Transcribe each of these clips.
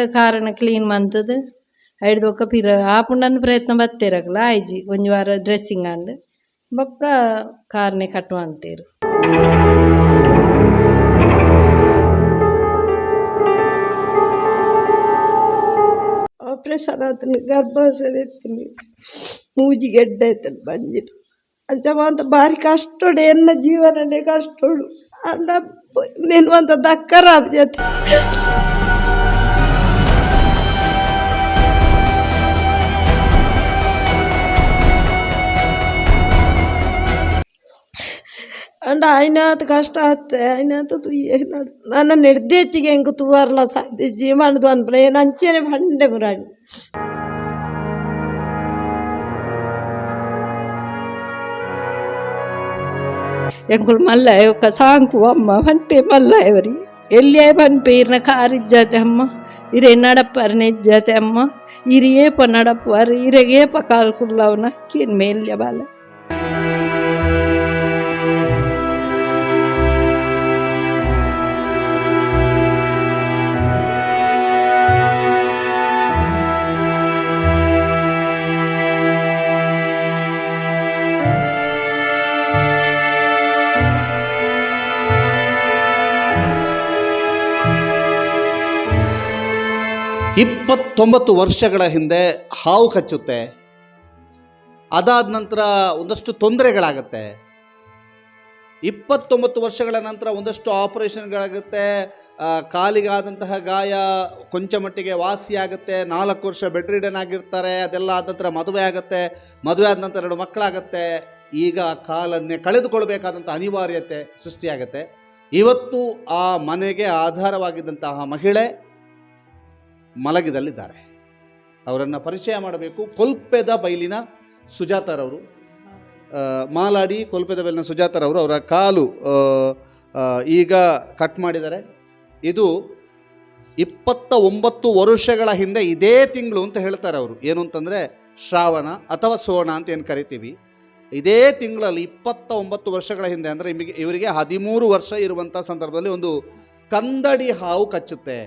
ಅಲ್ಲ ಕಾರಣ ಕ್ಲೀನ್ ಮಂತದು ಐಡ್ ಬೊಕ್ಕ ಪಿರ ಆಪುಂಡಂದು ಪ್ರಯತ್ನ ಬತ್ತೇರಕ್ಲ ಆಯ್ಜಿ, ಒಂಜಿ ವಾರ ಡ್ರೆಸ್ಸಿಂಗ್ ಅಂಡ್, ಬೊಕ್ಕ ಕಾರ್ನೆ ಕಟ್ಟುವ ಅಂತೇರು. ಆಪ್ರೇಷನ್ ಆತನ ಗರ್ಭಾಶಯ ಮೂಜಿ ಗೆಡ್ಡೆ ಆಯ್ತದ ಬಂದಿರು ಅಂಚವಂತ ಭಾರಿ ಕಷ್ಟೋಡು, ಎನ್ನ ಜೀವನನೇ ಕಷ್ಟೋಡು. ಅಂದ ನೆನ್ವಂತ ದಕ್ಕರ ಜೊತೆ ಅಂಡ ಆಯ್ನಾತು ಕಷ್ಟ ಆತ್ತೆ ಆಯ್ನಾತು ತುಯ್ಯ ನನ್ನ ನೆಡ್ದೆಚ್ಚಿಗೆ ಹೆಂಗೆ ತೂವರ್ಲ ಸಾಧ್ಯ ಜೀವನದು ಅನ್ಬಳೆ ನಂಚೇನೆ ಬಂಡೆ ಮುರಾಣಿ ಎಂಕುಲ್ ಮಲ್ಲಾಯ ಒಕ್ಕ ಸಾಂಕು ಅಮ್ಮ ಪನ್ಪೆ ಮಲ್ಲಾಯವರಿ ಎಲ್ಲೇ ಪನ್ಪೆ ಇರ್ನ ಕಾರ್ ಇಜ್ಜಾತೆ ಅಮ್ಮ ಇರೇ ನಡಪ್ಪರ್ನ ಇಜ್ಜಾತೆ ಅಮ್ಮ ಇರಿಯೇಪ ನಡಪ್ಪರ್ ಇರಗೇಪ ಕಾಲ್ ಕುಲ್ಲವನ ಕೇನ್ ಮೇಲ್ಯ ಬಾಲ ಇಪ್ಪತ್ತೊಂಬತ್ತು ವರ್ಷಗಳ ಹಿಂದೆ ಹಾವು ಕಚ್ಚುತ್ತೆ. ಅದಾದ ನಂತರ ಒಂದಷ್ಟು ತೊಂದರೆಗಳಾಗತ್ತೆ. ಇಪ್ಪತ್ತೊಂಬತ್ತು ವರ್ಷಗಳ ನಂತರ ಒಂದಷ್ಟು ಆಪರೇಷನ್ಗಳಾಗುತ್ತೆ. ಕಾಲಿಗಾದಂತಹ ಗಾಯ ಕೊಂಚ ಮಟ್ಟಿಗೆ ವಾಸಿಯಾಗುತ್ತೆ ನಾಲ್ಕು ವರ್ಷ ಬೆಡ್ ರಿಡನ್ ಆಗಿರ್ತಾರೆ. ಅದೆಲ್ಲ ಆದ ನಂತರ ಮದುವೆ ಆಗುತ್ತೆ. ಮದುವೆ ಆದ ನಂತರ ಎರಡು ಮಕ್ಕಳಾಗತ್ತೆ. ಈಗ ಕಾಲನ್ನೇ ಕಳೆದುಕೊಳ್ಬೇಕಾದಂಥ ಅನಿವಾರ್ಯತೆ ಸೃಷ್ಟಿಯಾಗುತ್ತೆ. ಇವತ್ತು ಆ ಮನೆಗೆ ಆಧಾರವಾಗಿದ್ದಂತಹ ಮಹಿಳೆ ಮಲಗಿದಲ್ಲಿದ್ದಾರೆ. ಅವರನ್ನು ಪರಿಚಯ ಮಾಡಬೇಕು. ಕೊಲ್ಪೆದ ಬೈಲಿನ ಸುಜಾತರವರು. ಮಾಲಾಡಿ ಕೊಲ್ಪೆದ ಬೈಲಿನ ಸುಜಾತರವರು ಅವರ ಕಾಲು ಈಗ ಕಟ್ ಮಾಡಿದ್ದಾರೆ. ಇದು ಇಪ್ಪತ್ತ ಒಂಬತ್ತು ವರ್ಷಗಳ ಹಿಂದೆ ಇದೇ ತಿಂಗಳು ಅಂತ ಹೇಳ್ತಾರೆ ಅವರು. ಏನು ಅಂತಂದರೆ ಶ್ರಾವಣ ಅಥವಾ ಸೋಣ ಅಂತ ಏನು ಕರಿತೀವಿ. ಇದೇ ತಿಂಗಳಲ್ಲಿ ಇಪ್ಪತ್ತ ಒಂಬತ್ತು ವರ್ಷಗಳ ಹಿಂದೆ ಅಂದರೆ ಇವರಿಗೆ ಹದಿಮೂರು ವರ್ಷ ಇರುವಂಥ ಸಂದರ್ಭದಲ್ಲಿ ಒಂದು ಕಂದಡಿ ಹಾವು ಕಚ್ಚುತ್ತೆ.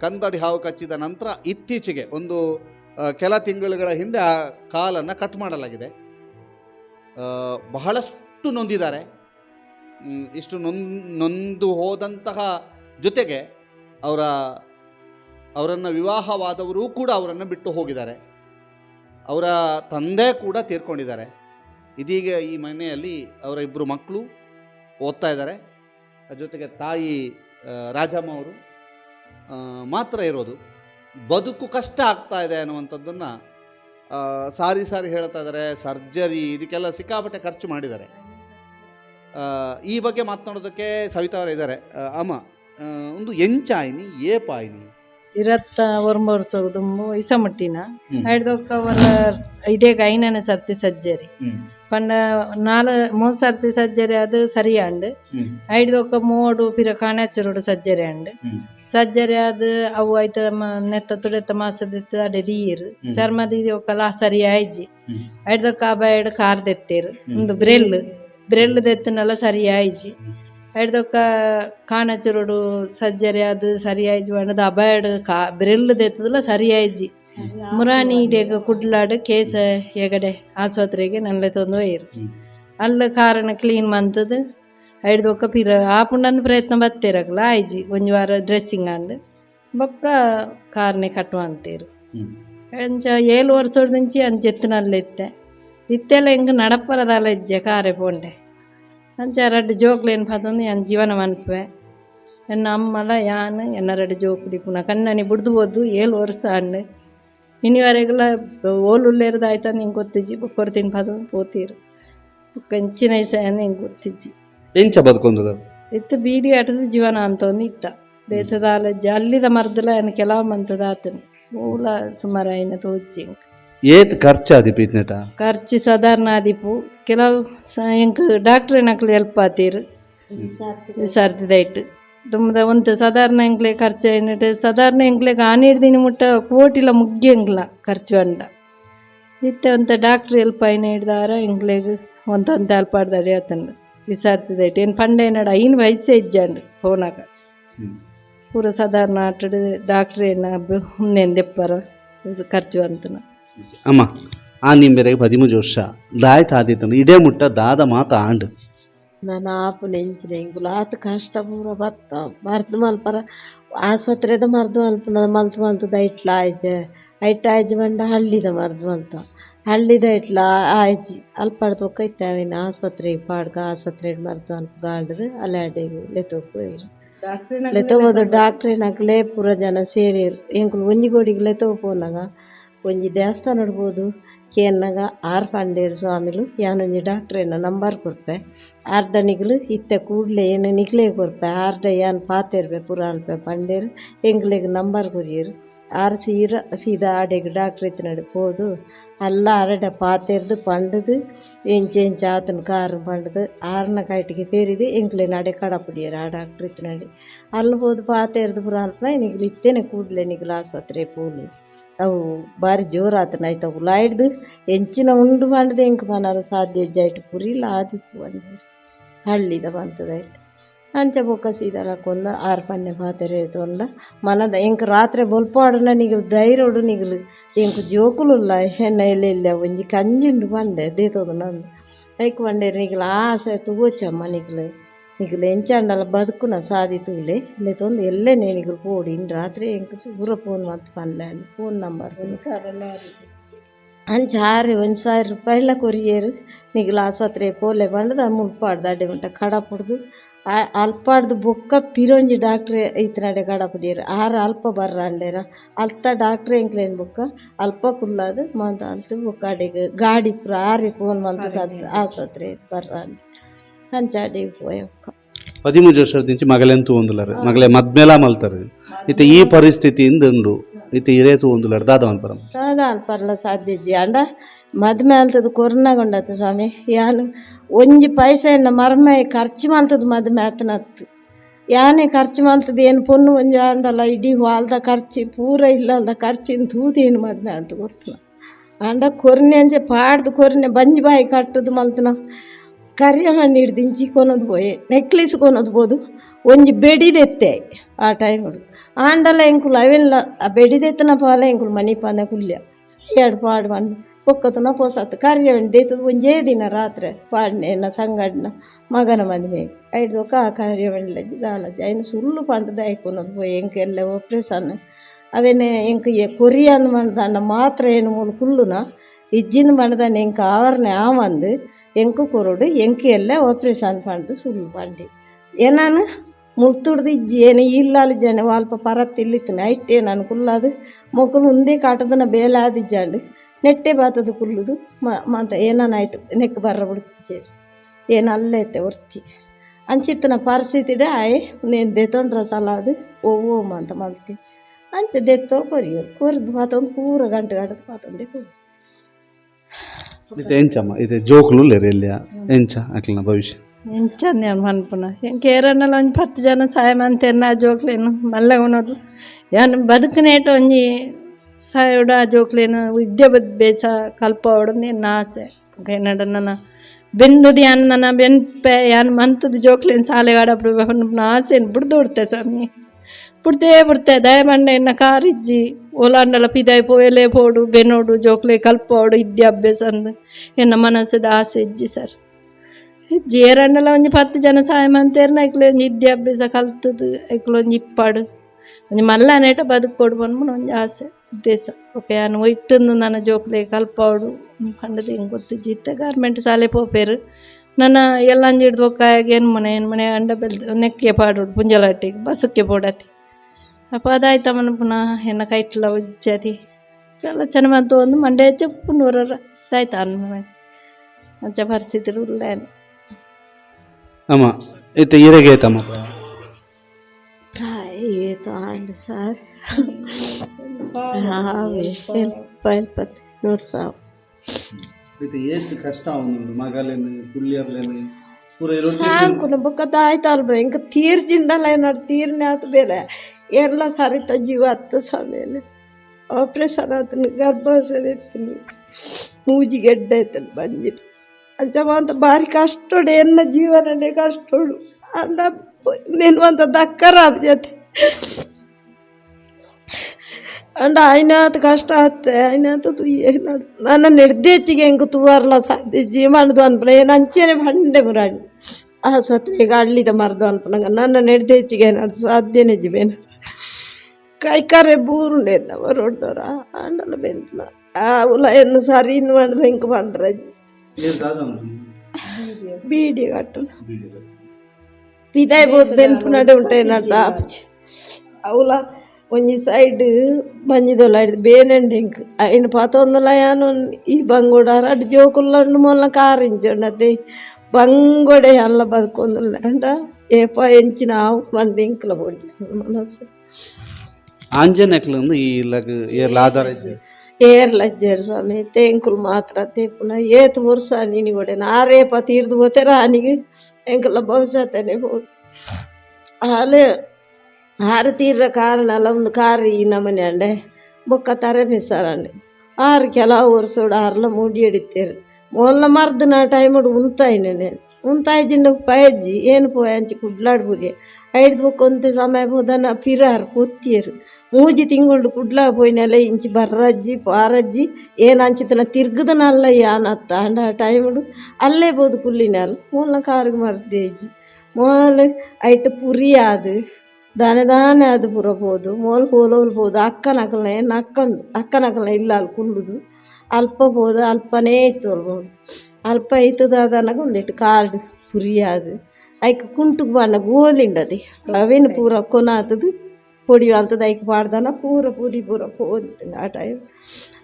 ಕಂದಡಿ ಹಾವು ಕಚ್ಚಿದ ನಂತರ ಇತ್ತೀಚೆಗೆ ಒಂದು ಕೆಲ ತಿಂಗಳುಗಳ ಹಿಂದೆ ಆ ಕಾಲನ್ನು ಕಟ್ ಮಾಡಲಾಗಿದೆ. ಬಹಳಷ್ಟು ನೊಂದಿದ್ದಾರೆ. ಇಷ್ಟು ನೊಂದ್ ನೊಂದು ಹೋದಂತಹ ಜೊತೆಗೆ ಅವರ, ಅವರನ್ನು ವಿವಾಹವಾದವರು ಕೂಡ ಅವರನ್ನು ಬಿಟ್ಟು ಹೋಗಿದ್ದಾರೆ. ಅವರ ತಂದೆ ಕೂಡ ತೀರ್ಕೊಂಡಿದ್ದಾರೆ. ಇದೀಗ ಈ ಮನೆಯಲ್ಲಿ ಅವರ ಇಬ್ಬರು ಮಕ್ಕಳು ಓದ್ತಾ ಇದ್ದಾರೆ. ಜೊತೆಗೆ ತಾಯಿ ರಾಜಮ್ಮ ಅವರು. ಮಾತ್ರ ಇರೋದು. ಬದುಕು ಕಷ್ಟ ಆಗ್ತಾ ಇದೆ ಅನ್ನುವಂಥದ್ದನ್ನು ಸಾರಿ ಸಾರಿ ಹೇಳ್ತಾ ಇದ್ದಾರೆ ಸರ್ಜರಿ ಇದಕ್ಕೆಲ್ಲ ಸಿಕ್ಕಾಪಟ್ಟೆ ಖರ್ಚು ಮಾಡಿದ್ದಾರೆ. ಈ ಬಗ್ಗೆ ಮಾತನಾಡೋದಕ್ಕೆ ಸವಿತಾ ಇದ್ದಾರೆ ಅಮ್ಮ ಒಂದು ಎಂಚಾಯಿನಿ, ಏಪಾಯ್ನಿ. ಇರತ್ತ ಒರ್ಮೊರ್ ಚೌದುಂಬು ಇಸಮಟ್ಟಿನ ಹ್ಮ್. ಐಡ್ದೊಕ್ಕ ಅವರ ಇಡೇಗ ಐನನೆ ಸರ್ತಿ ಸಜ್ಜರಿ. ಪಂಡ ನಾಲ್ ಮೂರು ಸರ್ತಿ ಸಜ್ಜರಿ ಅದು ಸರಿಯಾಂಡ್ ಐಡ್ದೊಕ್ಕ ಮೋಡು ಪಿರ ಕಾಣಚ್ಚರೋಡು ಸಜ್ಜರಿ ಅಂಡ್. ಸಜ್ಜರಿ ಅದು ಅವು ಐತ ಮ- ನೆತ್ತ ತುಡೆತ್ತ ಮಾಸದಿತ್ತ ಅಡೆ ರೀರ್. ಚರ್ಮದ ಒಕ್ಕಲ ಸರಿ ಆಯ್ಜಿ. ಹ್ಮ್. ಐಡ್ದೊಕ್ಕ ಅಬಾಯಡ್ ಕಾರ್ ದೆತ್ತೇರು. ಒಂದು ಬ್ರೆಲ್. ಬ್ರೆಲ್ ದೆತ್ತನೆಲ್ಲ ಸರಿ ಆಯ್ಜಿ. ಐಡ್ದೊಕ್ಕ ಕಾಣಚ್ಚರೋಡು ಸಜ್ಜರಿ ಅದು ಸರಿ ಆಯ್ಜಿ ಬಣ್ಣದ ಅಬಾಯ್ಡ್ ಕಾ ಬ್ರೆಲ್ ದೆತ್ತದಲ್ಲ ಸರಿ ಆಯ್ಜಿ ಮುರಾನಿ ಇಡೇಗ ಕುಡ್ಲಾಡ್ ಕೇಸ ಎಗಡೆ ಆಸ್ಪತ್ರೆಗೆ ನಲ್ಲೆ ತೊಂದು ಒಯ್ಯರು. ಅಲ್ಲ ಕಾರಣ ಕ್ಲೀನ್ ಮಂತದ್ದು ಐಡ್ದೊಕ್ಕ ಪಿರ ಆಪುಂಡಂದು ಪ್ರಯತ್ನ ಬತ್ತೇರಕ್ಲ ಆಯ್ಜಿ ಒಂಜಿ ವಾರ ಡ್ರೆಸ್ಸಿಂಗ್ ಅಂಡ್ ಬೊಕ್ಕ ಕಾರ್ನೆ ಕಟ್ಟುವ ಅಂತೇರು. ಅಂಚ ಏಳು ವರ್ಷದಿಂಚಿ ಅಂಚೆತ್ತಿನಲ್ಲಿ ಇತ್ತೆ. ಇತ್ತೆಲ್ಲ ಹೆಂಗೆ ನಡಪರದಲ್ಲ ಇಜ್ಜೆ ಕಾರೆ ಪೋಂಡೆ. ಅಂಚ ರಡ್ಡು ಜೋಕ್ಲೇನು ಪತ್ತೊಂದು ಎನ್ ಜೀವನ ಮನ್ಪೆ ಎನ್ನ ಅಮ್ಮಲ ಯಾನ್ ಎನ್ನ ರಡ್ಡು ಜೋಕುಡಿ ಪುನಃ ಕಣ್ಣನಿ ಬಿಡ್ದು ಹೋದು ಏಳು ವರ್ಷ ಅಂಡ್ ಇನ್ನಿವರೆಗೆಲ್ಲ ಓಲುಲ್ಲೇರ್ದು ಆಯ್ತಂದು ಹಿಂಗೆ ಗೊತ್ತಿಜ್ಜಿ ಕೊಡ್ತೀನಿ ಪದ ಪೋತೀರು. ಕಂಚಿನ ಹೆಂಗೆ ಹಿಂಗೆ ಗೊತ್ತಿಜ್ಜಿ. ಎಂಚ ಬದುಕೊಂದು ಇತ್ತು ಬೀಡಿ ಆಟದ ಜೀವನ ಅಂತ ಒಂದು ಇತ್ತ ಬೇತದ ಅಲಜ್ಜಿ ಅಲ್ಲಿದ ಮರದಲ್ಲ ಏನು ಕೆಲವು ಮಂತದ ಆತನು ಮೂಲ ಸುಮಾರು ಐನ ತೋಚಿ ಏತ್ ಖರ್ಚಾದಿ ಪೀತ್ನೆಟ ಖರ್ಚು ಸಾಧಾರಣ ಆದಿಪ್ಪು ಕೆಲವು ಸ ಎಂಕ್ ಡಾಕ್ಟ್ರ್ ಏನಕ್ಲೆ ಹೆಲ್ಪ್ ಆತೀರು? ವಿಸಾರ್ತಿದೈಟ್ ತುಂಬದ ಒಂದು ಸಾಧಾರಣ ಎಂಕ್ಲೆ ಖರ್ಚು ಏನಿಟ್ಟು ಸಾಧಾರಣ ಎಂಕ್ಲೆ ಆನಿಡ್ದಿನ ಮುಟ್ಟ ಕೋಟಿಲ ಮುಗ್ಗಿ ಎಂಕ್ಲ ಖರ್ಚು ಅಂಡ. ಇತ್ತೆ ಒಂತ ಡಾಕ್ಟ್ರ್ ಹೆಲ್ಪ್ ಆಯ್ನ ಹಿಡ್ದಾರ ಎಂಕ್ಲೆಗ್ ಒಂತ ಒಂತ ಹೆಲ್ಪ್ ಆಡ್ದಾಡಿ ಆತಂಡು ವಿಸಾರ್ತಿದೈಟ್ ಏನು ಪಂಡ ಏನಡ ಐನ್ ವಯಸ್ಸೇ ಇಜ್ಜಂಡ್ ಫೋನಾಗ. ಪೂರ ಸಾಧಾರಣ ಆಟಡ್ ಡಾಕ್ಟ್ರ್ ಏನ ಹುಣ್ಣೆನ್ ದೆಪ್ಪರ ಖರ್ಚು ಅಂತನ. ಅಮ್ಮ ಆ ನಿಂಬೆರೆಗೆ ಪದಿಮೂಜು ವರ್ಷ. ದಾಯ್ ತಾದಿತ್ತು ಇಡೇ ಮುಟ್ಟ ದಾದ ಮಾತ ಆಂಡ್. ನಾನು ಆಪು ನೆಂಚಿನ ಆತ ಕಷ್ಟ ಪೂರ ಬತ್ತ ಮರ್ದು ಮಲ್ಪರ. ಆಸ್ಪತ್ರೆದ ಮರ್ದು ಮಲ್ಪನ ಮಲ್ತು ಮಲ್ತದ ಇಟ್ಲ ಆಯ್ಜೆ. ಐಟ್ ಆಯ್ಜಿ ಬಂಡ ಹಳ್ಳಿದ ಮರ್ದು ಮಲ್ತ. ಹಳ್ಳಿದ ಇಟ್ಲ ಆಯ್ಜಿ. ಅಲ್ಪಾಡ್ ತೊಕ್ಕ ಇತ್ತಾವಿನ ಆಸ್ಪತ್ರೆಗೆ ಪಾಡ್ಕ ಆಸ್ಪತ್ರೆ ಮರ್ದು ಅಲ್ಪ ಗಾಡ್ರು ಅಲ್ಲಾಡೆಗು ಲೆತ್ತೋಕು ಲೆತ್ತೋಬೋದು ಡಾಕ್ಟ್ರಿನಾಗ್ಲೇ ಪೂರ ಜನ ಸೇರಿ ಎಂಕುಲು ಒಂಜಿ ಗೋಡಿಗೆ ಲೆತ್ತೋ ಪೋನಾಗ ಒಂಜಿ ದೇವಸ್ಥಾನ ನೋಡ್ಬೋದು. ಕೇನ್ನಾಗ ಆರ್ ಪಂಡೇರು ಸ್ವಾಮಿಲು ಯಾನೊಂಜಿ ಡಾಕ್ಟ್ರೇನ ನಂಬರ್ ಕೊರ್ಪೆ ಆರ್ಡ ನಿಗ್ಲು ಇತ್ತೆ ಕೂಡ್ಲೆ ಏನು ನಿಗ್ಲೆ ಕೊರ್ಪೆ ಆರ್ಡ ಯಾನ್ ಪಾತೆರ್ಪೆ ಪೂರ ಅಲ್ಪೆ ಪಂಡೇರು ಎಂಕ್ಲೆಗ್ ನಂಬರ್ ಕೊರಿಯರು ಆರ್ ಸೀರ ಸೀದಾ ಆಡೆಗ್ ಡಾಕ್ಟ್ರ್ ಇತ್ತಿನಡು ಪೋದು ಅಲ್ಲ ಅರಡ ಪಾತೆರ್ದು ಪಂಡದು, ಎಂಚ ಎಂಚ ಆತನ ಕಾರು ಪಂಡದು, ಆರ್ನ ಕೈಟಿಗೆ ತೇರಿದು ಎಂಕ್ಲೆ ನಡೆ ಕಡಪುದಿಯರು ಆ ಡಾಕ್ಟ್ರ್ ಇತ್ತಿನಡಿ ಅಲ್ಲಿ ಹೋದು ಪಾತೆರ್ದು ಪೂರ ಅಲ್ಪನ ನಿಗ್ಲು ಇತ್ತೇನೆ ಕೂಡ್ಲೆ ನಿಗ್ಲು ಆಸ್ಪತ್ರೆ ಪೋಲಿ. ಅವು ಭಾರಿ ಜೋರು ಆತನ ಆಯ್ತು ಅವು ಲಾಯ್ಡ್ದು ಎಂಚಿನ ಉಂಡು ಮಾಡಿದೆ ಎಂಕ್ ಮನಾರ ಸಾಧ್ಯ ಜೈಟ್ ಪುರಿಲ್ಲ ಆದಿತ್ತು ಅಂದ್ರೆ ಹಳ್ಳಿದ ಬಂತದಾಯ್ತು ಅಂಚೆ ಬೊಕ್ಕ ಸೀದಾರ ಕೊಂದ ಆರು ಪನ್ನೆ ಪಾತೆರೆ ತೊಂದ ಮನದ ಎಂಕ್ ರಾತ್ರಿ ಬೊಲ್ಪಾಡನ ನಿಗಲು ಧೈರ್ಯಡು ನಿಗಲು. ಎಂಕ್ ಜೋಕುಲುಲ್ಲ ಹೆಣ್ಣ ಎಲ್ಲ ಇಲ್ಲ ಒಂಜಿ ಕಂಜಿಂಡು ಬಂಡೆ ದೇತೋದು ನಂದು. ಐಕ್ ಬಂಡೆ ನಿಗಲು ಆಸೆ ತೂಗೋಚಮ್ಮ ನಿಗಲು. ನಿಗಲು ಎಂಚಾಂಡಲ ಬದುಕುನ ಸಾದಿ ತೂಲೆ ಇಲ್ಲೇ ತೊಂದು ಎಲ್ಲೇ ನಿಗಲು ಪೋಡಿ ಇನ್ನು ರಾತ್ರಿ ಎಂಕ್ ಪೂರ ಫೋನ್ ಮತ್ತು ಪಂಡೆ ಫೋನ್ ನಂಬರ್ ಅಂಚ ಆರು ಒಂದು ಸಾವಿರ ರೂಪಾಯಿಲ ಕೊರಿಯರು ನಿಗಲು ಆಸ್ಪತ್ರೆ ಪೋಲೆ ಬಂಡದ ಮುಲ್ಪಾಡ್ದು ಅಡ್ಡೆ ಉಂಟ ಕಡಪುಡ್ದು ಅಲ್ಪಾಡ್ದು ಬೊಕ್ಕ ಪಿರೊಂಜಿ ಡಾಕ್ಟ್ರೆ ಇತ್ತಿನಡೆ ಕಡಪುದಿರು ಆರ ಅಲ್ಪ ಬರ್ರ ಅಂಡೇರ ಅಲ್ತ ಡಾಕ್ಟ್ರೆ ಎಂಕ್ಲೇನ್ ಬೊಕ್ಕ ಅಲ್ಪ ಕುಲ್ಲಾದು ಮಂತ ಅಂತು ಬೊಕ್ಕ ಅಡೆಗ್ ಗಾಡಿ ಪುರ ಆರಿ ಫೋನ್ ಮಂತದ ಆಸ್ಪತ್ರೆ ಬರ್ರ ಅಂತ ಅಂಚ ಅಡೆಗ್ ಮಗಲೆಂತು ಒಂದುಲರು ಮಗಲೆ ಮದ್ಮೇಲ ಮಲ್ತಾರೆ. ಇತ್ತೆ ಈ ಪರಿಸ್ಥಿತಿಯಿಂದ ಉಂಡು. ಇತ್ತೆ ಇರೇತು ಒಂದುಲರು ದಾದ ಮಲ್ಪರಮ್ಮ ಸಾಧಾರಣ ಪರ್ಲ ಸಾಧ್ಯಜಿ ಅಂಡ ಮದ್ಮೇಲ್ತದ ಕೊರೋನಾ ಸ್ವಾಮಿ. ಯಾನು ಒಂಜಿ ಪೈಸೆನ್ನ ಮರ್ಮೆ ಖರ್ಚು ಮಲ್ತದ ಮದ್ಮೇತನತ್ತು ಯಾನೇ ಖರ್ಚು ಮಲ್ತದ ಏನು ಪೊನ್ನು ಒಂಜಿ ಅಂದಲ್ಲ ಇಡೀ ವಾಲ್ದ ಖರ್ಚು ಪೂರ ಇಲ್ಲದ ಖರ್ಚಿನ ತೂದೇನು ಮದ್ಮೆ ಅಂತ ಕೊಡ್ತನ ಅಂಡ ಕೊರ್ನೆ ಅಂಚೆ ಪಾಡ್ದು ಕೊರ್ನೆ ಬಂಜಿ ಬಾಯಿ ಕಟ್ಟದು ಮಲ್ತನ. ಕರಿಯ ಕೊನೋದು ಪೋಯೆ ನೆಕ್ಲೆಸ್ ಕೊನೋದು ಬೋದು. ಒಂಜಿ ಬೆಡಿದೆತ್ತೆ ಆ ಟೈಮ್ ಆಂಡಲ ಎಂಕುಲು ಅವೆಲ್ಲ ಆ ಬೆಡಿದೆತ್ತನ ಪಾಲ ಎಂಕುಲು ಮನಿ ಪಾನ ಕುಲ್ಯ. ಸೈಯಾಡು ಪಾಡು ಮಣ್ಣು ಪೊಕ್ಕತನ ಪೋಸಾತ್. ಕರಿಯ ಮಣ್ಣು ದೇತದ ಒಂಜೇ ದಿನ ರಾತ್ರಿ ಪಾಡ್ನೆ ಎನ್ನ ಸಂಗಡ್ನ, ಮಗನ ಮದುವೆ. ಐದು ಆ ಕರಿಯ ಹಣ್ಣು ದಾಲಜ್ಜಿ ಅಯ್ಯನ ಸುಳ್ಳು ಪಂಡದ ಐಕೊನೋದು ಪೋಯೆ ಎಂಕೆಲ್ಲ ಒಪ್ರೆಸನ್. ಅವೇನೆ ಎಂಕ ಕೊರಿಯನ್ ಮಾಡ್ದಾಂಡ ಮಾತ್ರ ಏನು ಮೂಲ ಕುಲ್ಲುನ, ಇಜ್ಜಿನ ಮಾಡ್ದಾನೆ ಎಂಕ ಆವರಣೆ ಆವಂದು. ಎಂಕು ಕೊರಡು, ಎಂಕು ಎಲ್ಲ ಆಪರೇಷನ್ ಪಂಡು ಸುಳ್ಳು ಪಂಡಿ ಏನಾನು? ಮುಳ್ತುಡ್ದು ಇಜ್ಜಿ, ಏನು ಇಲ್ಲಾಲು ಜನ ಅಲ್ಪ ಪರತ್ ಇಲ್ಲಿತ್ತು ಐಟೆ ನಾನು ಕುಲ್ಲಾದು ಮೊಕ್ಕಲು ಒಂದೇ ಕಾಟದನ ಬೇಲಾದಿಜ್ಜಾಂಡು ನೆಟ್ಟೆ ಬಾತದು ಕುಲ್ಲುದು ಮಾತ ಏನಾನ ಆಯ್ತು ನೆಕ್ ಬರ್ರ ಬಿಡ್ತಿಚೇರಿ ಏನು ಅಲ್ಲೇ ಐತೆ ಒರ್ತಿ ಅಂಚಿತ್ತನ ಪರಿಸ್ಥಿತಿಡ ಆಯೆ, ನೀನು ದೆತ್ತೊಂಡ್ರ ಸಲಾದು ಓಮ್ ಅಂತ ಮಾಡ್ತೀನಿ ಅಂಚ ದೆತ್ತೋ ಕೊರಿಯೋರು, ಕೊರಿದು ಪೂರ ಗಂಟೆ ಗಂಟದ ಮಾತೊಂದೆ ಇತ್ತೆ ಎಂಚಮ್ಮ ಇತ್ತೆ ಜೋಕುಲು ಲೆರು ಎಲ್ಲಿಯ ಎಂಚ ಅಕ್ಲಿನ ಭವಿಷ್ಯ ಎಂಚಂದ ಏನು ಅನ್ಪುನ ಕೇರನ್ನಲ್ಲ ಒಂಜಿ ಪತ್ತು ಜನ ಸಹಾಯ ಮಂತೆರ್ನ ಆ ಜೋಕ್ಲೇನು ಮಲ್ಲ ಉಣೋದು ಯಾನು ಬದುಕನೇಟ ಒಂಜಿ ಸಹಾಯಡು ಆ ಜೋಕ್ಲೇನು ವಿದ್ಯೆ ಬದ್ ಬೇಸ ಕಲ್ಪವಡು ನನ್ನ ಆಸೆ ಏನಡ ನನ್ನ ಬೆಂದುದು ಯಾನ್ ನನ್ನ ಬೆನ್ಪೆ ಯಾನ್ ಮಂತದ ಜೋಕ್ಲೇನು ಸಾಲೆಗೆ ಆಡಪ್ಪ ಆಸೆ ಬಿಡ್ದೋಡ್ತೆ ಸ್ವಾಮಿ ಬಿಡ್ತೇ ಬಿಡ್ತೆ ದಯ ಬಂಡ ಎನ್ನ ಕಾರಿಜ್ಜಿ ಓಲಾಂಡಲ ಪಿದಾಯ್ ಪೋಯಲೆ ಪೋಡು ಬೆನ್ನೋಡು ಜೋಕ್ಲೆ ಕಲ್ಪೋಡು ವಿದ್ಯಾಭ್ಯಾಸ ಅಂದು ಎನ್ನ ಮನಸ್ಸುದ ಆಸೆ ಇಜ್ಜಿ ಸರ್ ಇಜ್ಜಿ ಏರಂಡಲ ಒಂಜಿ ಪತ್ತು ಜನ ಸಹಾಯ ಮಂತೇರ್ನ ಐಕ್ಲೆ ಒಂಜಿ ವಿದ್ಯಾಭ್ಯಾಸ ಕಲ್ತದು ಐಕ್ಲು ಒಂಜಿ ಇಪ್ಪಾಡು ಒಂಜಿ ಮಲ್ಲ ನೆಟ ಬದುಕೊಡು ಬಂದ್ಬಿಟ್ಟು ಒಂಜಿ ಆಸೆ ಉದ್ದೇಶ ಓಕೆ ನಾನು ಒಯ್ಟುಂದು ನನ್ನ ಜೋಕ್ಲೆ ಕಲ್ಪೋಡು ಪಂಡದ ಹೆಂಗೆ ಗೊತ್ತಿಜ್ಜಿ ಇತ್ತೆ ಗಾರ್ಮೆಂಟ್ ಶಾಲೆ ಪೋಪೇರು ನನ್ನ ಎಲ್ಲ ಅಂಜಿಡ್ದು ಒಕ್ಕಾಯಾಗ ಏನು ಮನೆ ಏನು ಮನೆ ಅಂಡ ಬೆಲ್ದು ನೆಕ್ಕೆ ಪಾಡೋಡು ಪುಂಜಲಾಟಿಗೆ ಬಸಕ್ಕೆ ಪೋಡತಿ పదాయితామని ఎన్నక ఇట్లా వచ్చేది చాలా చనిమంతో ఉంది మండే చెప్పు నూరు అవుతాను మంచి పరిస్థితులు లేని అమ్మా అయితే ఈరగైతమ్మ ఈత అండి సార్ ఇప్పటి నూరు సావు ಇದು ಏನ್ ಕಷ್ಟ ಅವನು ಮಗಲೇನು ಕುಳ್ಳಿಯರ್ಲೇನು ಪೂರ ಇರೋ ಸಾಂಕು ನಮ್ಮ ಬೊಕ್ಕ ತಾಯ್ತಾಲ್ ಬೇ ಹಿಂಗ ತೀರ್ ಜಿಂಡಲ್ಲ ಏನಾರು ತೀರ್ನೆ ಆತ ಬೇರೆ ಎಲ್ಲ ಸಾರಿತ ಜೀವ ಹತ್ತು ಸ್ವಾಮಿಯಲ್ಲಿ. ಆಪ್ರೇಷನ್ ಆತನು ಗರ್ಭಾಷನ್ ಎತ್ತಿನಿ ಮೂಜಿಗೆಡ್ಡೆ ಆಯ್ತನು ಬಂದಿರು ಅಂಚವಂತ ಭಾರಿ ಕಷ್ಟೋಡು, ಎನ್ನ ಜೀವನನೇ ಕಷ್ಟೋಡು. ಅಂದ ನೆನ್ವಂತ ದಕ್ಕರ ಜೊತೆ. ಅಂಡ ಆಯ್ನಾತ ಕಷ್ಟ ಆತ್ತೆ. ಆಯ್ನಾತ ತು ಏನು ನನ್ನ ನಿರ್ದೇಚಿಗೆ ಹೆಂಗೆ ತೂವರ್ಲ ಸಾಧ್ಯ. ಜೀವನದು ಅನ್ಪಣ ಏನು ಅಂಚೇನೆ ಬಂಡೆ ಮುರಾಣಿ. ಆಸ್ಪತ್ರೆಗೆ ಅಳ್ಳಿದ ಮರದು ಅನ್ಪಣಂಗ ನನ್ನ ನಿರ್ದೇಚಿಗೆ ಏನಾದ್ರು ಸಾಧ್ಯನೇ ಜೀವೇನು. ಕೈಕಾರೆ ಬೂರುಂಡೆ ಅವರು ಹೊಡ್ದವ್ರ ಅಂಡಲ ಬೆಂತನ ಆ ಉಲ ಏನು ಸರಿ ಇನ್ನು ಮಾಡಿದ್ರೆ ಹೆಂಗೆ ಬಂಡ್ರ ಬೀಡಿ ಕಟ್ಟನ ಪಿದಾಯ್ ಬೋದು ಬೆನ್ಪು ನಡೆ ಉಂಟೆ ನಡ್ದ ಆಪಚಿ ಅವಲ ಒಂಜಿ ಸೈಡ್ ಬಂಜಿದೊಲ ಹಿಡ್ದು ಬೇನೆಂಡೆ ಇಂಕ್ ಅಯ್ನ ಪಾತೊಂದುಲ ಯಾನು ಈ ಬಂಗೋಡ ಅಡ್ ಜೋಕುಲ್ಲಂಡು ಮೊಲ್ಲ ಕಾರಿಂಚೊಂಡತೆ ಬಂಗೊಡೆ ಅಲ್ಲ ಬದುಕೊಂದುಲ್ಲ ಅಂಡ ಏಪ ಎಂಚಿನ ಆವು ಮಂದಿ ಇಂಕ್ಲ ಆಂಜನೇಯಕ್ಲಂದು ಈ ಲಗ್ ಏರ್ಲ ಆಧಾರ ಇಜ್ಜೆ ಏರ್ ಲಜ್ಜೇರ್ ಸ್ವಾಮಿ, ತೇಂಕುಲು ಮಾತ್ರ ತೇಪುನ ಏತು ವರ್ಷ ನೀನಿ ಕೊಡೆ ನಾರೇಪ ತೀರ್ದು ಹೋತೆ ರಾಣಿಗೆ. ಎಂಕಲ ಭವಿಷ್ಯತನೆ ಹೋಗಿ. ಆಲೆ ಆರು ತೀರ್ರ ಕಾರಣ ಅಲ್ಲ, ಒಂದು ಕಾರು ಈ ನಮನೆ ಅಂಡೆ. ಬೊಕ್ಕ ತರೆ ಬೆಸರಂಡೆ ಆರು ಕೆಲವು ವರ್ಷ ಆರ್ಲ ಮೂಡಿ ಹಿಡಿತೇರು. ಮೊಲ್ಲ ಟೈಮಡು ಉಂತಾಯಿನೆ నేను ಉಂತಾಯ್ಜಿಂಡ ಪಯಜ್ಜಿ ಏನು ಪೋಯ ಅಂಚಿ ಕುಡ್ಲಾಡ್ ಪೂರೆ ಐಡ್ದು ಬೊಕ್ಕ ಸಮಯ ಪೋದನ ಪಿರಾರ್ ಪೊತ್ತಿಯರು ಮೂಜಿ ತಿಂಗುಳ್ಡು ಕುಡ್ಲ ಪೋಯಿನಲ ಇಂಚಿ ಬರ್ರಜ್ಜಿ, ಪಾರಜ್ಜಿ, ಏನು ಅಂಚಿತನ ತಿರ್ಗದನಲ್ಲ ಯಾನತ್ತ ಅಂಡ ಆ ಟೈಮ್ಡು. ಅಲ್ಲೇ ಬೋದು ಕುಲ್ಲಿನಾಲ್ ಮೂಲ ಕಾರ್ಗೆ ಮರ್ದೇಜ್ಜಿ ಮೋಲ್ ಐಟ್ ಪುರಿ ಆದು, ದಾನೆ ದಾನೆ ಅದು ಪುರಬೋದು ಮೋಲ್ ಹೋಲೋಲ್ ಬೋದು ಅಕ್ಕನ ಅಕ್ಕನ ಏನು ಅಕ್ಕಂದು, ಅಕ್ಕ ಅಕ್ಕನ ಇಲ್ಲ ಅಲ್ಲಿ ಕುಲ್ಲುದು ಅಲ್ಪ ಬೋದು, ಅಲ್ಪನೇ ತೋಲ್ಬೋದು ಅಲ್ಪ ಆಯ್ತದ ఉంది ಒಂದಿಟ್ಟು ಕಾಡು ಪುರಿಯಾದು ಐಕ್ ಕುಂಟುಗೆ ಬಾಣ ಗೋಲಿಂಡದಿ ಅವೇನು ಪೂರ ಕೊನ ಆತದು పొడి వాళ్తుంది అయికి పాడదానా పూర పూరి పూర పోతుంది ఆ టైం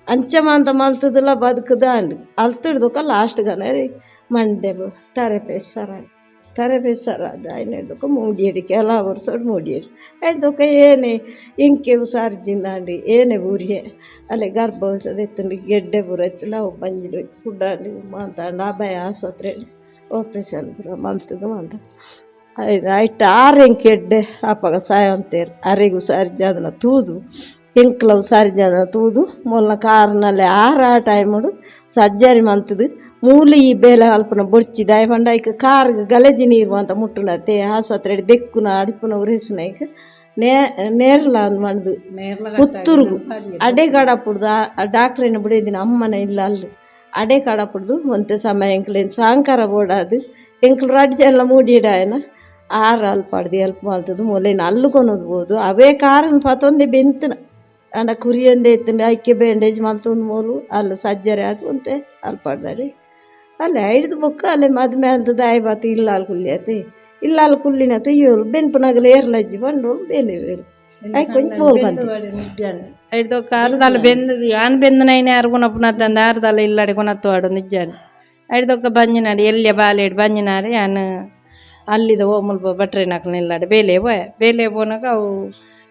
అంచమంత మలుతుందిలా బతుకుదా అండి అల్తుడిది ఒక లాస్ట్గానే మండే తరపేస్తారని ತರಬೇಸರಾದ ಮೂಡಿ ಮೂಡಿಯಡಿಕೆ ಎಲ್ಲ ಒರ್ಸೋಡು ಮೂಡಿಯಡಿ ಹೇಳ್ದಕ್ಕ ಏನೇ ಇಂಕೆ ಉಸಾರ್ಜಿನಾಂಡಿ ಏನೇ ಊರಿಗೆ ಅಲ್ಲೇ ಗರ್ಭವಸದ ಎತ್ತಂಡು ಗೆಡ್ಡೆ ಬುರೈತು ನಾವು ಬಂಜಿನ ಕುಡ್ಡಾಂಡಿ ಆ ಭಯ ಆಸ್ಪತ್ರೆ ಆಪ್ರೇಷನ್ ಬುರ ಮಂತದ ಮಂತ ಆಯ್ತು ಆರು ಹೆಂಗೆ ಎಡ್ಡೆ ಆಪಾಗ ಅರೆಗು ಸಾರಿ ಜಾದನ ತೂದು ಇಂಕ್ಲವ್ ಸಾರಿ ಜಾದನ ತೂದು ಮೊಲ್ಲ ಕಾರ್ನಲ್ಲಿ ಆರು ಆ ಟೈಮ್ ಸಜ್ಜರಿ ಮಂತದ ಮೂಲಿ ಈ ಬೇಲೆ ಅಲ್ಪನ ಬೊಡ್ಚಿ ದಾಯ ಪಂಡ ಐಕ ಕಾರ್ ಗಲಜಿ ನೀರು ಅಂತ ಮುಟ್ಟುನತ್ತೆ ಆಸ್ಪತ್ರೆ ದೆಕ್ಕುನ ಅಡಿಪುನ ಉರೇಸುನ ಐಕ ನೇ ನೇರ್ಲ ಮಣ್ದು ಪುತ್ತೂರ್ಗು. ಅಡೆ ಕಡಪುಡ್ದು ಪುಡ್ದು ಡಾಕ್ಟ್ರೇನ ಬಿಡಿದಿನ ಅಮ್ಮನ ಇಲ್ಲ ಅಲ್ಲಿ. ಅಡೆ ಕಡಪುಡ್ದು ಒಂತೆ ಸಮಯ ಎಂಕ್ಲೇನು ಸಾಂಕಾರ ಓಡಾದು ಎಂಕ್ಲು ರಡ್ಜ ಎಲ್ಲ ಮೂಡಿಡಾಯನ ಆರು ಅಲ್ಪಾಡ್ದು ಹೆಲ್ಪ್ ಮಾಡ್ತದ್ದು ಮೊಲೇನ ಅಲ್ಲು ಬೋದು ಅವೇ ಕಾರನ್ನು ಪತ್ತೊಂದೇ ಬೆಂತನ. ಅಂಡ ಕುರಿಯೊಂದೇ ಇತ್ತು ಐಕ್ಯ ಬ್ಯಾಂಡೇಜ್ ಮಲ್ತೊಂದು ಮೂಲು ಅಲ್ಲು ಸಜ್ಜರೆ ಅದು ಒಂತೆ ಅಲ್ಪಾಡ್ದಾಡಿ ಅಲ್ಲೇ ಐದು ಬುಕ್ ಅಲ್ಲೇ ಮದ ಅಂತ ದಾಯ ಬಾತು ಇಲ್ಲ ಅಲ್ಲಿ ಕುಲ್ಲಿ ಆತೆ ಇಲ್ಲ ಅಲ್ಲಿ ಕುಲ್ಲಿನ ತುಯ್ಯೋರು ಬೆನ್ಪುನಾಗಲ ಏರ್ಲಜ್ಜಿ ಬಂಡೋಳು ಬೇಲೆ ಬೇಲೆ ಐ ಕೊಂಚ ಹೋಲ್ಕಂತ ಐದು ಆರುದಾಲ ಬೆಂದು ಯಾನ್ ಬೆಂದು ನೈನೆ ಯಾರು ಕೊನಪ್ಪುನತ್ತಂದ ಆರುದಾಲ ಇಲ್ಲಾಡಿ ಕೊನತ್ತವಾಡು ನಿಜಾನೆ ಐದೊಕ್ಕ ಬಂಜಿನಾಡಿ ಎಲ್ಲಿಯ ಬಾಲೇಡು ಬಂಜಿನಾರೆ ಯಾನ್ ಅಲ್ಲಿದ ಓ ಮುಲ್ಪ ಬಟ್ರೆ ನಕಲ್ ನಿಲ್ಲಾಡಿ. ಬೇಲೆ ಪೋಯ ಬೇಲೆ ಪೋನಾಗ ಅವು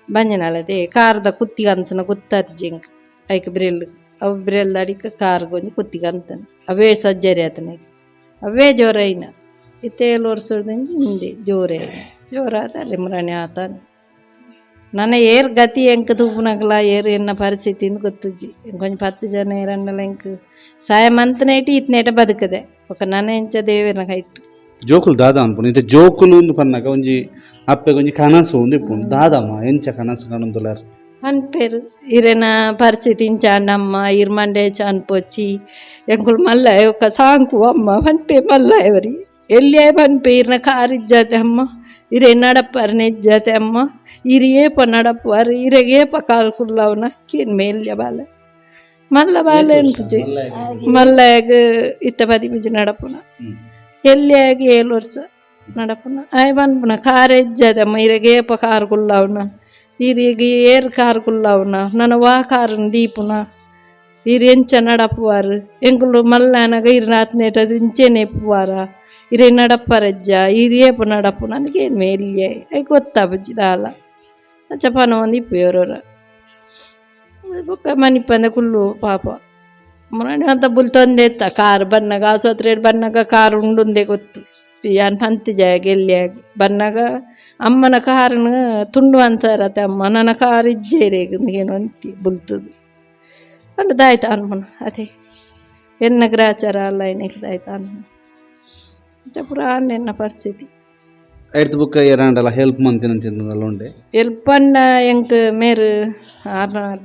ಬಂಜಿನಾಲದೆ ಕಾರ್ದ ಕುತ್ತಿಗೆ ಅನ್ಸನ ಕುತ್ತಾತಿ ಜಿಂಕ್ ಐಕ್ ಬ್ರೆಲ್ ಅವು ಬ್ರೆಲ್ ಅಡಿಕ ಕಾರ್ ಗೊಂಜಿ ಕುತ್ತಿಗೆ ಅಂತನ ಅವೇ ಸಜ್ಜರಿ ಆತನ ಅವೇ ಜೋರ ಐನ ಇತ್ತೇಳು ವರ್ಷದಂಜಿ ಹಿಂದೆ ಜೋರೇ ಜೋರ ಆತ ಅಲ್ಲಿ ಮುರಾಣಿ ಆತಾನೆ ನನ್ನ ಏರ್ ಗತಿ ಎಂಕ್ ತೂಪುನಗಲ ಏರ್ ಎನ್ನ ಪರಿಸ್ಥಿತಿ ಅಂತ ಗೊತ್ತುಜ್ಜಿ ಕೊಂಚ ಪತ್ತು ಜನ ಏರನ್ನಲ ಎಂಕ್ ಸಾಯ ಮಂತನೇಟಿ ಇತ್ನೇಟ ಬದುಕದೆ ఒక ನನ್ನ ಎಂಚ ದೇವೇನ ಕೈಟ್ ಜೋಕುಲು ದಾದ ಅನ್ಪುನು ಇಂತ ಜೋಕುಲು ಉಂದು ಪನ್ನಗ ಒಂಜಿ ಅಪ್ಪೆಗೆ ಒಂಜಿ ಕನಸು ಉಂದು ಇಪ್ಪುಂಡು ದಾದಮ್ಮ ಎಂಚ ಕನಸು ಕಾಣುದುಲಾರ್ ಅನ್ಪೇರು ಇರೆನ ಪರಿಸ್ಥಿತಿ ಇಂಚಾಂಡಮ್ಮ ಇರ್ಮಂಡೆ ಚನ್ಪೊಚ್ಚಿ ಎಂಕುಲು ಮಲ್ಲ ఒక ಸಾಂಕು ಅಮ್ಮ ಪನ್ಪೆ ಮಲ್ಲ ఎవరి ಎಲ್ಲಿಯೇ ಪನ್ಪೆ ಇರ್ನ ಕಾರ್ ಇಜ್ಜಾತೆ ಅಮ್ಮ ಇರೆ ನಡಪ್ಪರ್ನ ಇಜ್ಜಾತೆ ಅಮ್ಮ ಇರಿ ಏಪ ನಡಪ್ಪರ್ ಇರೆಗೆ ಏಪ ಕಾಲ್ ಕುಲ್ಲವನ ಕೇನ್ ಮೇಲ್ಯ ಬಾಲ ಮಲ್ಲ ಬಾಲ ಅನ್ಪುಜಿ ಮಲ್ಲಾಗ ಇತ್ತ ಪದಿ ಪುಜಿ ನಡಪುನ ಎಲ್ಲಿಯಾಗಿ ಏಳು ವರ್ಷ ನಡಪುನ ಆಯ್ ಪನ್ಪುನ ಕಾರ್ ಇಜ್ಜಾತೆ ಅಮ್ಮ ಇರೆಗೆ ಏಪ ಕಾರ್ ಕುಲ್ಲವನ ಇರಿಗೆ ಏರ್ ಕಾರ್ ಕುಲ್ಲವನ ನನ್ನ ವಾ ಕಾರನ್ ದೀಪುನ ಇರು ಎಂಚ ನಡಪುವಾರು ಎಂಕುಲು ಮಲ್ಲಾನಗ ಇರು ನಾತ್ನೇಟದು ಇಂಚೆನೆ ಪುವಾರ ಇರೆ ನಡಪ್ಪರಜ್ಜ ಇರು ಏಪ ನಡಪುನ ಅದಕ್ಕೆ ಮೇಲ್ಯ ಐ ಗೊತ್ತಾ ಬಜ್ಜಿ ದಾಲ ಚಪಾನ ಒಂದು ಇಪ್ಪೇವ್ರವ್ರ ಬೊಕ್ಕ ಮನಿಪ್ಪಂದ ಕುಲ್ಲು ಪಾಪ ಮುರಾಣಿ ಅಂತ ಬುಲ್ತೊಂದೆ ಎತ್ತ ಕಾರ್ ಬನ್ನಗ ಆಸ್ಪತ್ರೆ ಬನ್ನಗ ಕಾರ್ ಉಂಡುಂದೆ ಗೊತ್ತು ಯಾನ್ ಪಂತಿ ಜಾಗ ಎಲ್ಲಿಯಾಗಿ ಬನ್ನಗ ಅಮ್ಮನ ಕಾರಣ ತುಂಡು ಅಂತಾರತ್ತೆ ಅಮ್ಮ. ನನ್ನ ಕಾರ್ ಇಜ್ಜೇರೆ ಏನು ಅಂತಿ ಬುಲ್ತದು. ಅಲ್ಲ ದಾಯ್ತ ಅನ್ಮನ ಅದೇ. ಎನ್ನ ಗ್ರಾಚಾರ ಅಲ್ಲ ಏನಕ್ಕೆ ದಾಯ್ತ ಅನ್ಮನ. ಪುರ ಎನ್ನ ಪರಿಸ್ಥಿತಿ. ಎಡ್ತ್ ಬುಕ್ ಏನಾಂಡಲ್ಲ ಹೆಲ್ಪ್ ಮಂತಿನಂತಿನಲ್ಲ ಉಂಡೆ. ಎಲ್ಪನ್ನ ಎಂಕ್ ಮೇರು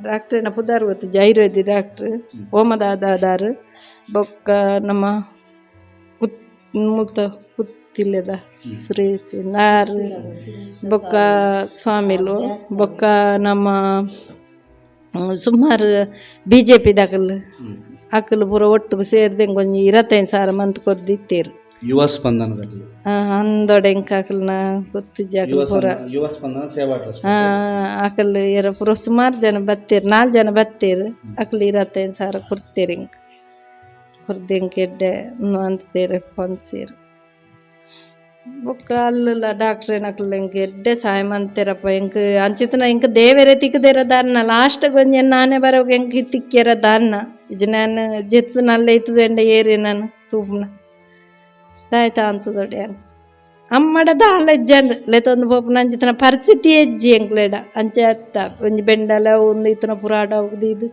ಡಾಕ್ಟ್ರಿನ ಪುದಾರ್ ಗೊತ್ತು ಜೈರೋದಿ ಡಾಕ್ಟ್ರ್ ಓಮದಾದಾದಾರ್ ಬೊಕ್ಕ ನಮ್ಮ ಕುತ್ ಮುತ್ತ ಶ್ರೀ ಶ್ರೀಸಿ ನಾರ್ ಬೊಕ್ಕ ಸ್ವಾಮಿಲು ಬೊಕ್ಕ ನಮ್ಮ ಸುಮಾರು ಬಿ ಜೆ ಪಿ ದಾಖಲು ಅಕ್ಕಲು ಪೂರ ಒಟ್ಟು ಸೇರಿದೆ ಒಂಜಿ ಇರತ್ತೈದು ಸಾವಿರ ಮಂತ್ ಕೊರ್ದಿತ್ತೇರು. ಯುವ ಸ್ಪಂದನದಲ್ಲಿ. ಅಂದೊಡೆ ಅಕಲ್ನ ಗೊತ್ತು ಜಾಕಲ್ ಪೂರ. ಯುವ ಸ್ಪಂದನ ಸೇವಾ ಟ್ರಸ್ಟ್. ಆ, ಅಕಲ್ ಎರ ಪೂರ ಸುಮಾರು ಜನ ಬತ್ತೇರು ನಾಲ್ಕು ಜನ ಬತ್ತೇರು ಅಕಲ್ ಇರತ್ತೈದು ಸಾವಿರ ಕೊಡ್ತೇರಿ ಇಂಕ ಹಿಂಗೆ. ಎಡ್ಡೆ ಅಂತೇರಿ ಬೊಕ್ಕ ಅಲ್ಲ ಡಾಕ್ಟ್ರ್ ಏನಕಲ್ ಇಂಕ ಎಡ್ಡೆ ಸಹಾಯ ಮಂತೇರಪ್ಪ ಇಂಕ ಅಂಚಿತನ ಇಂಕ ದೇವೆರೆ ತಿಕ್ಕದೇರ ದಾನ್ನ ಲಾಸ್ಟ್ ಗೊಂಜ ನಾನೇ ಬರೋಗ ಎಂಕ್ ತಿಕ್ಕ್ಯಾರ ದಾನ್ನ ಇಜ ನಾನು ಜೆತ್ತು ನಲ್ಲ ಇತ್ತು ಎಂಡ ಏರಿ ನಾನು ತೂಪ್ನ ದಾಯ್ತಾ ಅನ್ಸದೊಡೆ ಅಮ್ಮಡ ದಾಲ ಇಜ್ಜಂಡ್ ಲೆತೊಂದು ಪೋಪುನ ಅಂಚಿತನ ಪರಿಸ್ಥಿತಿ ಎಜ್ಜಿ ಎಂಕ್ಲೆಡ ಅಂಚೆ ಅತ್ತ ಒಂಜಿ ಬೆಂಡಲ ಒಂದು ಇತ್ತನ ಪುರಾಡ ಹೋಗ್ದು ಇದು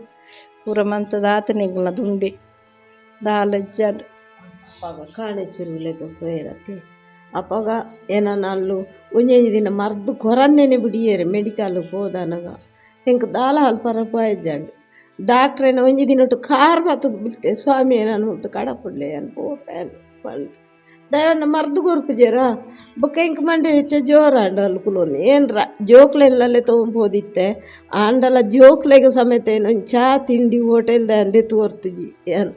ಪೂರ ಮಂತದ ಆತನಿಗ್ಲ ದುಂಡಿ ದಾಲ ಇಜ್ಜಂಡ್ ಅಪ್ಪಾಗ ಕಾಣೆ ಚುರುಗುಲೆದು ಪೋಯಿರತ್ತೆ ಅಪ್ಪಾಗ ಏನನ್ನ ಅಲ್ಲು ಒಂಜೊಂಜಿ ದಿನ ಮರ್ದು ಕೊರಂದೇನೆ ಬಿಡಿಯೇರೆ ಮೆಡಿಕಲ್ ಹೋದನಗ. ಹೆಂಗೆ ದಾಲ ಅಲ್ಪರ ಪಾಯ್ಜಂಡು. ಡಾಕ್ಟ್ರೇನ ಒಂಜಿ ದಿನ ಒಟ್ಟು ಕಾರ್ ಬತ್ತದ ಬಿಡ್ತೆ ಸ್ವಾಮಿ ನಾನು ಹೊತ್ತು ಕಡಪುಡ್ಲೆ ಅನ್ ಪೋಪೇನು ಮರ್ದ್ ದಯವನ್ನ ಮರ್ದು ಗೊರ್ಪುಜೇರ ಬೊಕ್ಕ ಇಂಕ ಮಂಡೆ ಹೆಚ್ಚ ಜೋರ ಅಂಡಲ್ ಕುಲೋನಿ. ಏನ್ರ, ಜೋಕ್ಲೆಲ್ಲಲ್ಲೇ ತೊಗೊಂಬೋದಿತ್ತೆ ಆಂಡಲ ಜೋಕ್ಲೆಗೆ ಸಮೇತ ಏನೊಂದು ಚಾ ತಿಂಡಿ ಹೋಟೆಲ್ದ ಅಲ್ಲದೆ ತೋರ್ತುಜಿ ಏನು.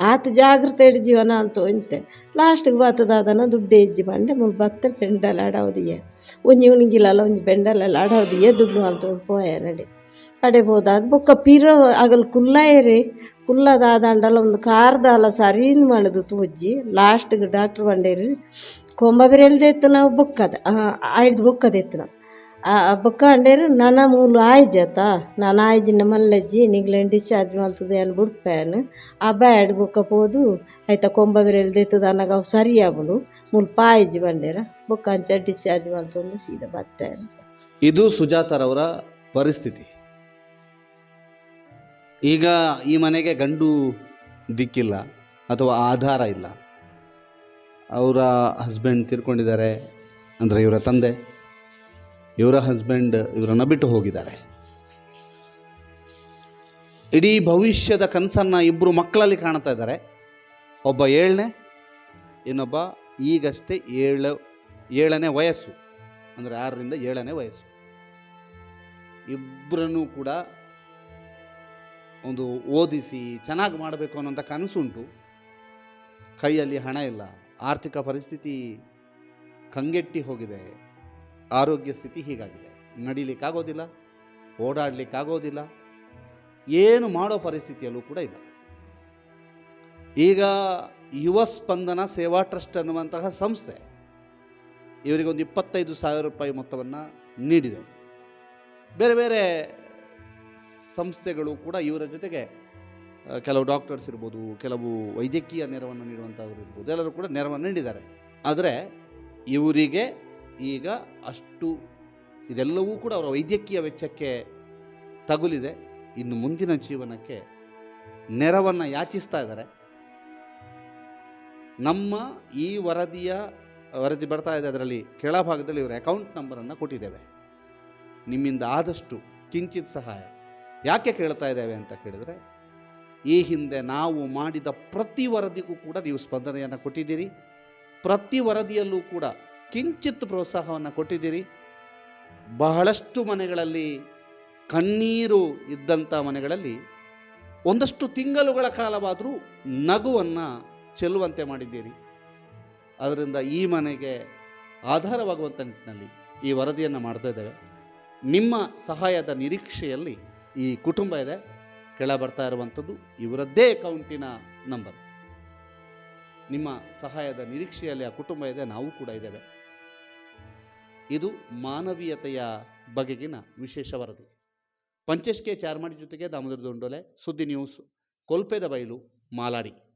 ಆತ ಜಾಗ್ರತೆ ಜೀವನ ಅಂತ ಒಂತೆ ಲಾಸ್ಟ್ಗೆ ಬತ್ತದಾದನ ದುಡ್ಡು ಎಜ್ಜಿ ಬಂಡೆ. ಮುಂದೆ ಬತ್ತ ಪೆಂಡಲ್ ಆಡೋದಿಯೇ. ಒಂಜಿ ಉಣಿಗಿಲ್ಲಲ್ಲ ಒಂಜಿ ಪೆಂಡಲ ಆಡಾವದಿಯೆ ದುಡ್ಡು ಅಂತ ಪೋಯ ನಡಿ. ಕಡೆ ಬೊಕ್ಕ ಪಿರೋ ಆಗಲ್ ಕುಲ್ಲ ಏರಿ. ಕುಲ್ಲದಾದ ಅಂಡಲ ಒಂದು ಕಾರ್ದಾಲ ಸರೀನ್ ಮಾಡೋದು ತೂಜ್ಜಿ. ಲಾಸ್ಟ್ಗೆ ಡಾಕ್ಟ್ರ್ ಬಂಡೇರಿ. ಕೊಂಬ ಬಿರೆಲ್ದೆತ್ತು ನಾವು ಬೊಕ್ಕದ. ಆಯ್ದು ಬುಕ್ಕದಿತ್ತು ನಾವು ಬೊಕ್ಕ ನನ್ನ ಮೂಲು ಆಯ್ಜತ ನಾನು ಆಯ್ಜಿನ ಮಲ್ಲಜ್ಜಿ ನಿಗ್ಲೇನು ಡಿಸ್ಚಾರ್ಜ್ ಮಾಡ್ತದೆ ಬಿಡ್ ಬಿಡ್ಪೇನು ಆ ಬ್ಯಾಡ್ ಬೊಕ್ಕ ಪೋದು, ಆಯ್ತ ಕೊಂಬ ಬಿರೆಲ್ದೆತ್ತದ ಅನ್ನಗ ಅವು ಸರಿ ಆಬಲು ಮೂಲು ಪಾಯ್ಜಿ ಬಂಡೆರ. ಬೊಕ್ಕ ಅಂಚ ಡಿಸ್ಚಾರ್ಜ್ ಮಾಡ್ತಂದು ಸೀದಾ ಬತ್ತೇನೆ ಇದು ಸುಜಾತರವರ ಪರಿಸ್ಥಿತಿ. ಈಗ ಈ ಮನೆಗೆ ಗಂಡು ದಿಕ್ಕಿಲ್ಲ, ಅಥವಾ ಆಧಾರ ಇಲ್ಲ. ಅವರ ಹಸ್ಬೆಂಡ್ ತೀರ್ಕೊಂಡಿದ್ದಾರೆ, ಅಂದರೆ ಇವರ ತಂದೆ. ಇವರ ಹಸ್ಬೆಂಡ್ ಇವರನ್ನು ಬಿಟ್ಟು ಹೋಗಿದ್ದಾರೆ. ಇಡೀ ಭವಿಷ್ಯದ ಕನಸನ್ನು ಇಬ್ಬರು ಮಕ್ಕಳಲ್ಲಿ ಕಾಣ್ತಾ ಇದ್ದಾರೆ. ಒಬ್ಬ ಏಳನೇ, ಇನ್ನೊಬ್ಬ ಈಗಷ್ಟೇ ಏಳು, ಏಳನೇ ವಯಸ್ಸು. ಅಂದರೆ ಆರರಿಂದ ಏಳನೇ ವಯಸ್ಸು. ಇಬ್ಬರನ್ನು ಕೂಡ ಒಂದು ಓದಿಸಿ ಚೆನ್ನಾಗಿ ಮಾಡಬೇಕು ಅನ್ನೋಂಥ ಕನಸುಂಟು. ಕೈಯಲ್ಲಿ ಹಣ ಇಲ್ಲ. ಆರ್ಥಿಕ ಪರಿಸ್ಥಿತಿ ಕಂಗೆಟ್ಟಿ ಹೋಗಿದೆ. ಆರೋಗ್ಯ ಸ್ಥಿತಿ ಹೀಗಾಗಿದೆ. ನಡಿಲಿಕ್ಕಾಗೋದಿಲ್ಲ, ಓಡಾಡಲಿಕ್ಕಾಗೋದಿಲ್ಲ, ಏನು ಮಾಡೋ ಪರಿಸ್ಥಿತಿಯಲ್ಲೂ ಕೂಡ ಇಲ್ಲ. ಈಗ ಯುವ ಸ್ಪಂದನ ಸೇವಾ ಟ್ರಸ್ಟ್ ಅನ್ನುವಂತಹ ಸಂಸ್ಥೆ ಇವರಿಗೊಂದು ಇಪ್ಪತ್ತೈದು ಸಾವಿರ ರೂಪಾಯಿ ಮೊತ್ತವನ್ನು ನೀಡಿದೆ. ಬೇರೆ ಬೇರೆ ಸಂಸ್ಥೆಗಳು ಕೂಡ ಇವರ ಜೊತೆಗೆ ಕೆಲವು ಡಾಕ್ಟರ್ಸ್ ಇರ್ಬೋದು, ಕೆಲವು ವೈದ್ಯಕೀಯ ನೆರವನ್ನು ನೀಡುವಂಥವ್ರು ಇರ್ಬೋದು, ಎಲ್ಲರೂ ಕೂಡ ನೆರವನ್ನು ನೀಡಿದ್ದಾರೆ. ಆದರೆ ಇವರಿಗೆ ಈಗ ಅಷ್ಟು ಇದೆಲ್ಲವೂ ಕೂಡ ಅವರ ವೈದ್ಯಕೀಯ ವೆಚ್ಚಕ್ಕೆ ತಗುಲಿದೆ. ಇನ್ನು ಮುಂದಿನ ಜೀವನಕ್ಕೆ ನೆರವನ್ನು ಯಾಚಿಸ್ತಾ ಇದ್ದಾರೆ. ನಮ್ಮ ಈ ವರದಿಯ, ವರದಿ ಬರ್ತಾ ಇದೆ ಅದರಲ್ಲಿ ಕೆಳಭಾಗದಲ್ಲಿ ಇವರ ಅಕೌಂಟ್ ನಂಬರನ್ನು ಕೊಟ್ಟಿದ್ದೇವೆ. ನಿಮ್ಮಿಂದ ಆದಷ್ಟು ಕಿಂಚಿತ್ ಸಹಾಯ. ಯಾಕೆ ಕೇಳ್ತಾ ಇದ್ದೇವೆ ಅಂತ ಕೇಳಿದರೆ, ಈ ಹಿಂದೆ ನಾವು ಮಾಡಿದ ಪ್ರತಿ ವರದಿಗೂ ಕೂಡ ನೀವು ಸ್ಪಂದನೆಯನ್ನು ಕೊಟ್ಟಿದ್ದೀರಿ. ಪ್ರತಿ ವರದಿಯಲ್ಲೂ ಕೂಡ ಕಿಂಚಿತ್ ಪ್ರೋತ್ಸಾಹವನ್ನು ಕೊಟ್ಟಿದ್ದೀರಿ. ಬಹಳಷ್ಟು ಮನೆಗಳಲ್ಲಿ ಕಣ್ಣೀರು ಇದ್ದಂಥ ಮನೆಗಳಲ್ಲಿ ಒಂದಷ್ಟು ತಿಂಗಳುಗಳ ಕಾಲವಾದರೂ ನಗುವನ್ನು ಚೆಲ್ಲುವಂತೆ ಮಾಡಿದ್ದೀರಿ. ಅದರಿಂದ ಈ ಮನೆಗೆ ಆಧಾರವಾಗುವಂಥ ನಿಟ್ಟಿನಲ್ಲಿ ಈ ವರದಿಯನ್ನು ಮಾಡ್ತಾ ಇದ್ದೇವೆ. ನಿಮ್ಮ ಸಹಾಯದ ನಿರೀಕ್ಷೆಯಲ್ಲಿ ಈ ಕುಟುಂಬ ಇದೆ. ಕೆಳ ಬರ್ತಾ ಇರುವಂಥದ್ದು ಇವರದ್ದೇ ಅಕೌಂಟಿನ ನಂಬರ್. ನಿಮ್ಮ ಸಹಾಯದ ನಿರೀಕ್ಷೆಯಲ್ಲಿ ಆ ಕುಟುಂಬ ಇದೆ. ನಾವು ಕೂಡ ಇದ್ದೇವೆ. ಇದು ಮಾನವೀಯತೆಯ ಬಗೆಗಿನ ವಿಶೇಷ ವರದಿ. ಪಂಚೆಶ್ ಚಾರ್ಮಾಡಿ ಜೊತೆಗೆ ದಾಮೋದರ ದೊಂಡೋಲೆ, ಸುದ್ದಿ ನ್ಯೂಸ್, ಕೊಲ್ಪೆದ ಬಯಲು ಮಾಲಾಡಿ.